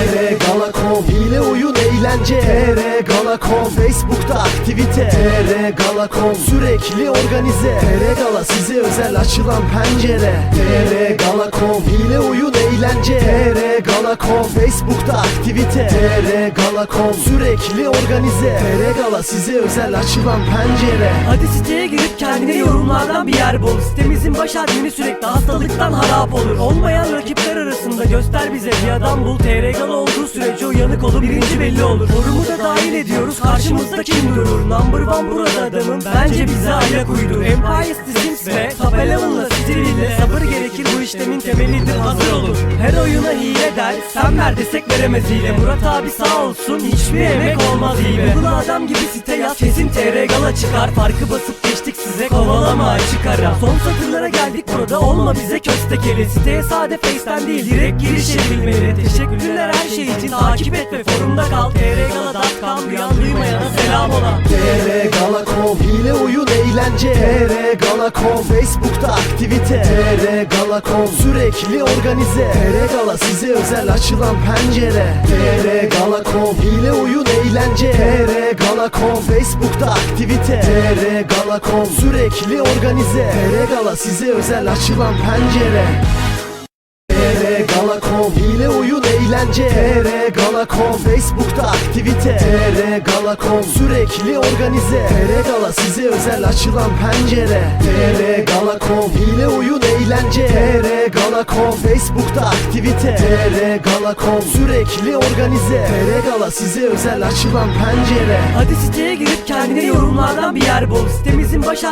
TR Gala.com Hile oyun eğlence. TR Gala.com Facebook'ta aktivite. TR Gala.com Sürekli organize. TR Gala size özel açılan pencere. TR Gala.com Hile oyun eğlence TR Gala.com Facebook'ta aktivite TR Gala.com. Sürekli organize TR Gala size özel açılan pencere. Hadi siteye girip kendine yorumlardan bir yer bul. Sitemizin baş admini sürekli hastalıktan harap olur. Olmayan rakipler arasında göster bize. Bir adam bul TRG'lı olduğu sürece uyanık olup birinci belli olur. Forumu da dahil ediyoruz karşımızda kim durur? Number one burada adamım bence bize ayak uydur. Empire Sims hazır olun Her oyuna hile der. Sen ver desek veremez hile Murat abi sağ olsun. Hiçbir emek olmaz hile Google'a adam gibi site yaz. Kesin TR Gala çıkar. Farkı basıp geçtik. Size kovalama açık ara Son satırlara geldik. Burada olma bize köstekeli. Siteye sade face'ten değil direkt giriş edilmeli. Teşekkürler her şey için. Takip et ve forumda kal. Trgala.com Duyan duymayana selam ola TR Gala.com Hile oyun eğlence. TR Gala.com Facebook'ta aktivite. TR Gala.com Sürekli organize. TR Gala size özel açılan pencere. TR Gala.com Hile oyun eğlence. TR Gala.com Facebook'ta aktivite. TR Gala.com Sürekli organize. TR Gala size özel açılan pencere TR Gala.com. Hile oyun eğlence. TR Gala.com. Facebook'ta aktivite. TR Gala.com. Sürekli organize. TR Gala size özel açılan pencere. TR Gala.com. Hile oyun eğlence. TR Gala.com. Facebook'ta aktivite. TR Gala.com. Sürekli organize. TR Gala size özel açılan pencere. Hadi siteye girip kendine yorumlardan bir yer bul. Sitemizin baş